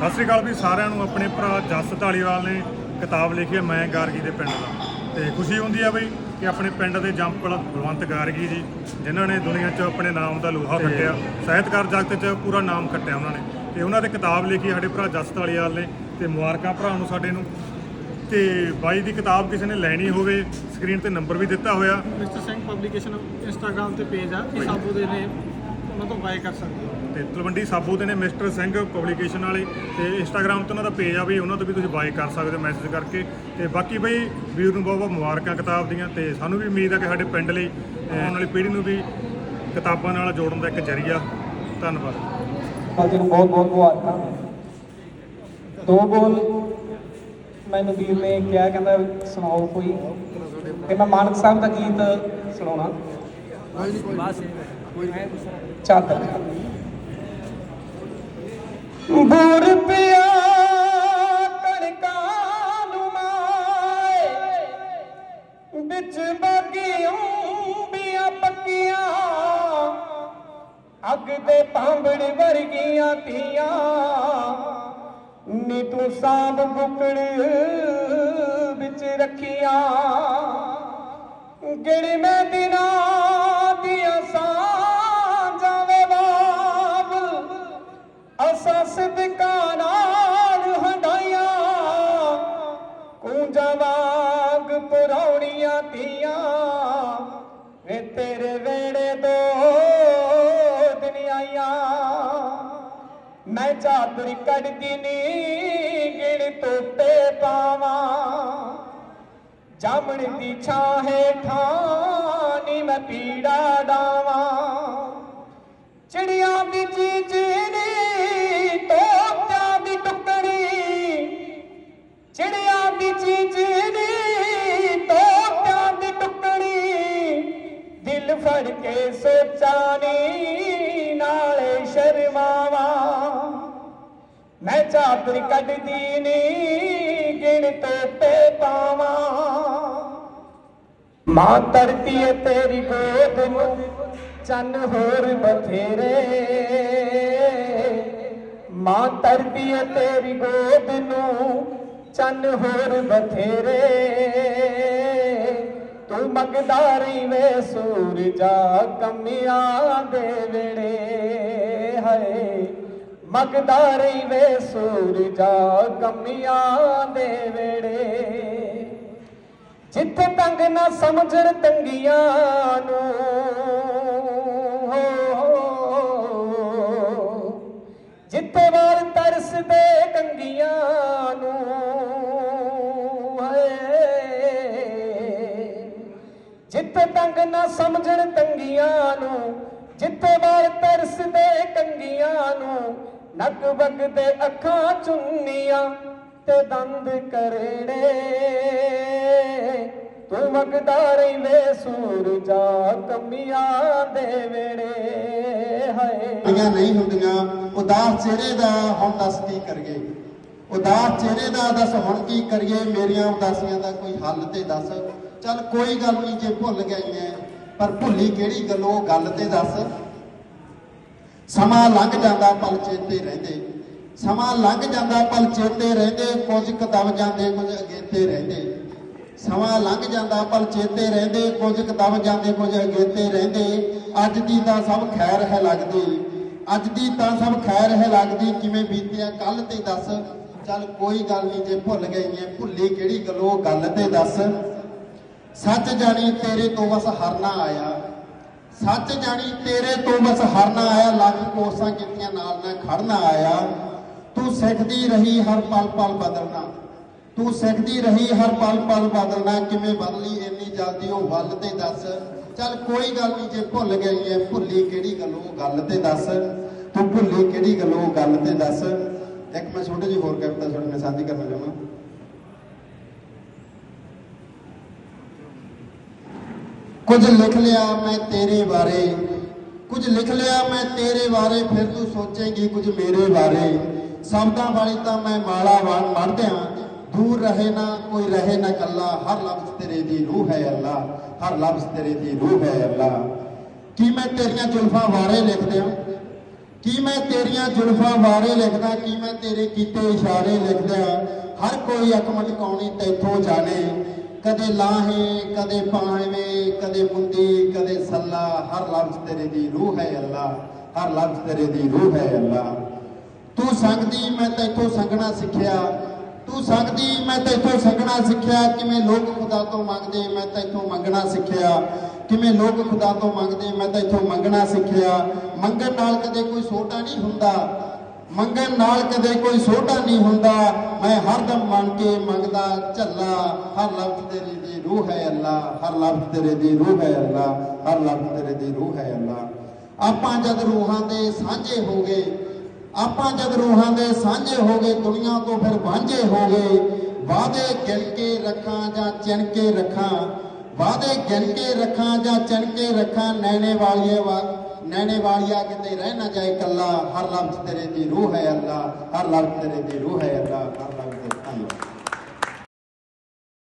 ਸਤਿ ਸ੍ਰੀ ਅਕਾਲ ਵੀ ਸਾਰਿਆਂ ਨੂੰ ਆਪਣੇ ਭਰਾ ਜਸ ਢਾਲੀਵਾਲ ਨੇ ਕਿਤਾਬ ਲਿਖੀ ਹੈ ਮੈਂ ਗਾਰਗੀ ਦੇ ਪਿੰਡ ਦਾ। ਤੇ ਖੁਸ਼ੀ ਹੁੰਦੀ ਆ ਬਈ ਕਿ ਆਪਣੇ ਪਿੰਡ ਦੇ ਜੰਪਲ ਬਲਵੰਤ ਗਾਰਗੀ ਜੀ ਜਿਨ੍ਹਾਂ ਨੇ ਦੁਨੀਆ 'ਚ ਆਪਣੇ ਨਾਮ ਦਾ ਲੋਹਾ ਖੱਟਿਆ ਸਾਹਿਤਕਾਰ ਜਗਤ 'ਚ ਪੂਰਾ ਨਾਮ ਖੱਟਿਆ ਉਹਨਾਂ ਨੇ। ਤੇ ਉਹਨਾਂ ਦੇ ਕਿਤਾਬ ਲਿਖੀ ਸਾਡੇ ਭਰਾ ਜਸ ਢਾਲੀਵਾਲ ਨੇ ਤੇ ਮੁਬਾਰਕਾਂ ਭਰਾ ਨੂੰ ਸਾਡੇ ਨੂੰ। ਤੇ ਬਾਈ ਦੀ ਕਿਤਾਬ ਕਿਸੇ ਨੇ ਲੈਣੀ ਹੋਵੇ ਸਕਰੀਨ ਤੇ ਨੰਬਰ ਵੀ ਦਿੱਤਾ ਹੋਇਆ। ਮਿਸਟਰ ਸਿੰਘ ਪਬਲੀਕੇਸ਼ਨ ਇੰਸਟਾਗ੍ਰam ਤੇ ਪੇਜ ਆ ਕਿ ਸਾਬੂ ਦੇ ਨੇ ਉਹਨਾਂ ਤੋਂ ਬਾਏ ਕਰ ਸਕਦੇ ਹੋ। ਤੇ ਤਲਵੰਡੀ ਸਾਬੋ ਦੇ ਨੇ ਮਿਸਟਰ ਸਿੰਘ ਪਬਲੀਕੇਸ਼ਨ ਵਾਲੇ ਤੇ ਇੰਸਟਾਗ੍ਰam ਤੇ ਉਹਨਾਂ ਦਾ ਪੇਜ ਆ ਵੀ ਉਹਨਾਂ ਤੋਂ ਵੀ ਤੁਸੀਂ ਬਾਈ ਕਰ ਸਕਦੇ ਹੋ ਮੈਸੇਜ ਕਰਕੇ। ਤੇ ਬਾਕੀ ਬਈ ਵੀਰ ਨੂੰ ਬਹੁਤ ਬਹੁਤ ਮੁਬਾਰਕਾਂ ਕਿਤਾਬ ਦੀਆਂ ਤੇ ਸਾਨੂੰ ਵੀ ਉਮੀਦ ਆ ਕਿ ਸਾਡੇ ਪਿੰਡ ਲਈ ਆਉਣ ਵਾਲੀ ਪੀੜ੍ਹੀ ਨੂੰ ਵੀ ਕਿਤਾਬਾਂ ਨਾਲ ਜੋੜਨ ਦਾ ਇੱਕ ਜ਼ਰੀਆ। ਧੰਨਵਾਦ। ਨੂੰ ਬਹੁਤ ਬਹੁਤ ਮੁਬਾਰਕਾਂ। ਦੋ ਬੋਲ ਮੈਨੂੰ ਵੀਰ ਨੇ ਕਿਹਾ ਕਹਿੰਦਾ ਸੁਣਾਓ ਕੋਈ। ਤੇ ਮੈਂ ਮਾਨਕ ਸਾਹਿਬ ਦਾ ਗੀਤ ਸੁਣਾਉਣਾ। ਚਾਦਰ ਬੂਰ ਪਿਆ, ਕਣਕਾਂ ਨੂੰ ਮਾਏ ਵਿੱਚ ਬਾਗੀਆਂ ਬੀਆਂ ਪੱਕੀਆਂ। ਅੱਗ ਦੇ ਭਾਂਬੜ ਵਰਗੀਆਂ ਧੀਆਂ। ਨੀ ਤੂੰ ਸਾਂਭ ਬੁਕੜ ਵਿੱਚ ਰੱਖੀਆਂ। ਗਿਣ ਮੈਂ ਦਿਨਾਂ ਧੀਆਂ ਵੇ ਤੇਰੇ ਵੇੜੇ ਦੋ ਦਿਨ ਆਈਆਂ। ਮੈਂ ਚਾਦਰੀ ਕੱਢਦੀ ਨੀ, ਗਿਣ ਤੋਪੇ ਪਾਵਾਂ। ਜਾਮਣ ਦੀ ਛਾਂ ਹੇਠਾਂ ਨੀ ਮੈਂ ਪੀੜਾ ਡਾਵਾਂ। ਦਿਲ ਕੇ ਸੋਚਾਂ ਨੀ ਨਾਲੇ ਸ਼ਰਮਾਵਾਂ। ਮੈਂ ਚਾਦਰ ਕੱਢਦੀ ਨੀ, ਗਿਣ ਤੋਤੇ ਪਾਵਾਂ। ਮਾਂ ਧਰਤੀ ਏ ਤੇਰੀ ਗੋਦ ਨੂੰ, ਚੰਨ ਹੋਰ ਬਥੇਰੇ। ਮਾਂ ਧਰਤੀ ਏ ਤੇਰੀ ਗੋਦ ਨੂੰ, ਚੰਨ ਹੋਰ ਬਥੇਰੇ। ਮੰਗਦਾ ਵੇ ਸੂਰਜਾ ਕਮੀਆਂ ਦੇ ਵੇੜੇ ਹੈ ਮੰਗਦਾ ਰਹੀ ਵੇ ਸੂਰਜਾ ਕਮੀਆਂ ਦੇ ਵੇੜੇ ਜਿੱਥੇ ਤੰਗ ਨਾ ਸਮਝਣ ਤੰਗੀਆਂ ਨੂੰ ਹੋ। ਜਿੱਥੇ ਵਾਲ ਤਰਸਦੇ ਕੰਗੀਆਂ ਨੂੰ ਜਿੱਥੇ ਤੰਗ ਨਾ ਸਮਝਣ ਤੰਗੀਆਂ ਨੂੰ, ਜਿੱਥੇ ਵਾਲ ਤਰਸਦੇ ਕੰਗੀਆਂ ਨੂੰ, ਨੱਕ ਵਗਦੇ ਅੱਖਾਂ ਚੁੰਨੀਆਂ ਤੇ ਦੰਦ ਕਰੜੇ। ਤੂੰ ਵਗਦਾ ਰਹਿਵੇਂ ਸੂਰਜਾ ਕਮੀਆਂ ਦੇ ਵੇੜੇ, ਹਾਏ। ਦੀਆਂ ਨਹੀਂ ਹੁੰਦੀਆਂ, ਉਦਾਸ ਚਿਹਰੇ ਦਾ ਹੁਣ ਦੱਸ ਕੀ ਕਰੀਏ? ਉਦਾਸ ਚਿਹਰੇ ਦਾ ਦੱਸ ਹੁਣ ਕੀ ਕਰੀਏ? ਮੇਰੀਆਂ ਉਦਾਸੀਆਂ ਦਾ ਕੋਈ ਹੱਲ ਤੇ ਦੱਸ। ਚੱਲ ਕੋਈ ਗੱਲ ਨਹੀਂ, ਜੇ ਭੁੱਲ ਗਈ ਗਈਆਂ ਪਰ ਭੁੱਲੀ ਕਿਹੜੀ ਗੱਲੋਂ ਗੱਲ ਤੇ ਦੱਸ। ਸਮਾਂ ਲੰਘ ਜਾਂਦਾ ਪਲ ਚੇਤੇ ਰਹਿੰਦੇ। ਸਮਾਂ ਲੰਘ ਜਾਂਦਾ ਪਲ ਚੇਤੇ ਰਹਿੰਦੇ, ਕੁਝ ਕਦਮ ਜਾਂਦੇ, ਕੁਝ ਅਗੇਤੇ ਰਹਿੰਦੇ। ਸਮਾਂ ਲੰਘ ਜਾਂਦਾ ਪਲ ਚੇਤੇ ਰਹਿੰਦੇ, ਕੁਝ ਕਦਮ ਜਾਂਦੇ, ਕੁਝ ਅਗੇਤੇ ਰਹਿੰਦੇ। ਅੱਜ ਦੀ ਤਾਂ ਸਭ ਖੈਰ ਹੈ ਲੱਗਦੀ। ਅੱਜ ਦੀ ਤਾਂ ਸਭ ਖੈਰ ਹੈ ਲੱਗਦੀ, ਕਿਵੇਂ ਬੀਤਿਆ ਕੱਲ ਤੇ ਦੱਸ। ਚੱਲ ਕੋਈ ਗੱਲ ਨਹੀਂ, ਜੇ ਭੁੱਲ ਗਈ ਗਈਆਂ ਭੁੱਲੀ ਕਿਹੜੀ ਗੱਲੋਂ ਗੱਲ ਤੇ ਦੱਸ। ਸੱਚ ਜਾਣੀ ਤੇਰੇ ਤੋਂ ਬਸ ਹਰਨਾ ਆਇਆ। ਸੱਚ ਜਾਣੀ ਤੇਰੇ ਤੋਂ ਬਸ ਹਰਨਾ ਆਇਆ। ਲੱਖ ਕੋਸਾਂ ਕੀਤੀਆਂ ਨਾਲ ਨਾ ਖੜਨਾ ਆਇਆ। ਤੂੰ ਸਿੱਖਦੀ ਰਹੀ ਹਰ ਪਲ ਪਲ ਬਦਲਣਾ। ਤੂੰ ਸਿੱਖਦੀ ਰਹੀ ਹਰ ਪਲ ਪਲ ਬਦਲਣਾ। ਕਿਵੇਂ ਬਦਲੀ ਇੰਨੀ ਜਲਦੀ ਉਹ ਵੱਲ ਤੇ ਦੱਸ। ਚੱਲ ਕੋਈ ਗੱਲ ਨਹੀਂ ਜੇ ਭੁੱਲ ਗਈ ਐ, ਭੁੱਲੀ ਕਿਹੜੀ ਗੱਲੋਂ ਗੱਲ ਤੇ ਦੱਸ। ਤੂੰ ਭੁੱਲੀ ਕਿਹੜੀ ਗੱਲੋਂ ਗੱਲ ਤੇ ਦੱਸ। ਇੱਕ ਮੈਂ ਛੋਟੀ ਜਿਹੀ ਹੋਰ ਕਵਿਤਾ ਤੁਹਾਡੇ ਨਾਲ ਸਾਂਝੀ ਕਰਨਾ ਚਾਹੁੰਦਾ। ਕੁਝ ਲਿਖ ਲਿਆ ਮੈਂ ਤੇਰੇ ਬਾਰੇ, ਕੁਝ ਲਿਖ ਲਿਆ ਮੈਂ ਤੇਰੇ ਬਾਰੇ, ਫਿਰ ਤੂੰ ਸੋਚੇਂਗੀ ਕੁਝ ਮੇਰੇ ਬਾਰੇ। ਸ਼ਬਦਾਂ ਵਾਲੀ ਤਾਂ ਮੈਂ ਮਾਲਾ ਵਾਂਗ ਮੜਦਿਆਂ ਦੂਰ ਰਹੇ ਨਾ, ਕੋਈ ਰਹੇ ਨਾ ਕੱਲਾ ਹਰ ਲਫ਼ਜ਼ ਤੇਰੇ ਦੀ ਰੂਹ ਹੈ ਅੱਲਾ। ਹਰ ਲਫ਼ਜ਼ ਤੇਰੇ ਦੀ ਰੂਹ ਹੈ ਅੱਲਾ। ਕੀ ਮੈਂ ਤੇਰੀਆਂ ਜ਼ੁਲਫਾਂ ਬਾਰੇ ਲਿਖ ਦਿਆਂ? ਕੀ ਮੈਂ ਤੇਰੀਆਂ ਜ਼ੁਲਫਾਂ ਬਾਰੇ ਲਿਖਦਾ ਕੀ ਮੈਂ ਤੇਰੇ ਕੀਤੇ ਇਸ਼ਾਰੇ ਲਿਖਦਾ ਹਰ ਕੋਈ ਅੱਖ ਮਟਕਾਉਣੀ ਤੈਥੋਂ ਜਾਣੇ। ਕਦੇ ਲਾਹੇ, ਕਦੇ ਪਾਵੇਂ ਕਦੇ ਮੁੰਦੀ ਕਦੇ ਸੱਲਾ, ਹਰ ਲਫ਼ਜ਼ ਤੇਰੇ ਦੀ ਰੂਹ ਹੈ ਅੱਲਾ, ਹਰ ਲਫ਼ਜ਼ ਤੇਰੇ ਦੀ ਰੂਹ ਹੈ ਅੱਲਾ। ਤੂੰ ਸੰਗਦੀ, ਮੈਂ ਤੈਥੋਂ ਸੰਗਣਾ ਸਿੱਖਿਆ। ਤੂੰ ਸੰਗਦੀ, ਮੈਂ ਤੈਥੋਂ ਸੰਗਣਾ ਸਿੱਖਿਆ। ਕਿਵੇਂ ਲੋਕ ਖੁਦਾ ਤੋਂ ਮੰਗਦੇ, ਮੈਂ ਤੈਥੋਂ ਮੰਗਣਾ ਸਿੱਖਿਆ। ਕਿਵੇਂ ਲੋਕ ਖੁਦਾ ਤੋਂ ਮੰਗਦੇ, ਮੈਂ ਤੈਥੋਂ ਮੰਗਣਾ ਸਿੱਖਿਆ। ਮੰਗਣ ਨਾਲ ਕਦੇ ਕੋਈ ਛੋਟਾ ਨਹੀਂ ਹੁੰਦਾ। ਮੰਗਣ ਨਾਲ ਕਦੇ ਕੋਈ ਛੋਟਾ ਨਹੀਂ ਹੁੰਦਾ। ਮੈਂ ਹਰਦਮ ਮੰਗ ਕੇ ਮੰਗਦਾ, ਝੱਲਾ, ਹਰ ਲਫ਼ਜ਼ ਤੇਰੀ ਦੀ ਰੂਹ ਹੈ ਅੱਲਾ, ਹਰ ਲਫ਼ਜ਼ ਤੇਰੇ ਦੀ ਰੂਹ ਹੈ ਅੱਲਾ, ਹਰ ਲਫ਼ਜ਼ ਤੇਰੇ ਦੀ ਰੂਹ ਹੈ ਅੱਲਾ। ਆਪਾਂ ਜਦ ਰੂਹਾਂ ਦੇ ਸਾਂਝੇ ਹੋ ਗਏ, ਆਪਾਂ ਜਦ ਰੂਹਾਂ ਦੇ ਸਾਂਝੇ ਹੋ ਗਏ, ਦੁਨੀਆ ਤੋਂ ਫਿਰ ਵਾਂਝੇ ਹੋ ਗਏ। ਵਾਅਦੇ ਗਿਣ ਕੇ ਰੱਖਾਂ ਜਾਂ ਚਿਣ ਕੇ ਰੱਖਾਂ, ਵਾਅਦੇ ਗਿਣ ਕੇ ਰੱਖਾਂ ਜਾਂ ਚਿਣ ਕੇ ਰੱਖਾਂ, ਨੈਣੇ ਵਾਲੀਏ ਵਾ ਨੈਣੇ ਵਾਲੀਆ ਕਿਤੇ ਰਹਿ ਨਾ ਜਾਏ ਕੱਲਾ ਹਰ ਲਫ਼ਜ਼ ਤੇਰੇ ਦੀ ਰੂਹ ਹੈ ਅੱਲਾ, ਹਰ ਲਫ਼ਜ਼ ਤੇਰੇ ਦੀ ਰੂਹ ਹੈ ਅੱਲਾ, ਹਰ ਲਫ਼ਜ਼ ਤੇਰੇ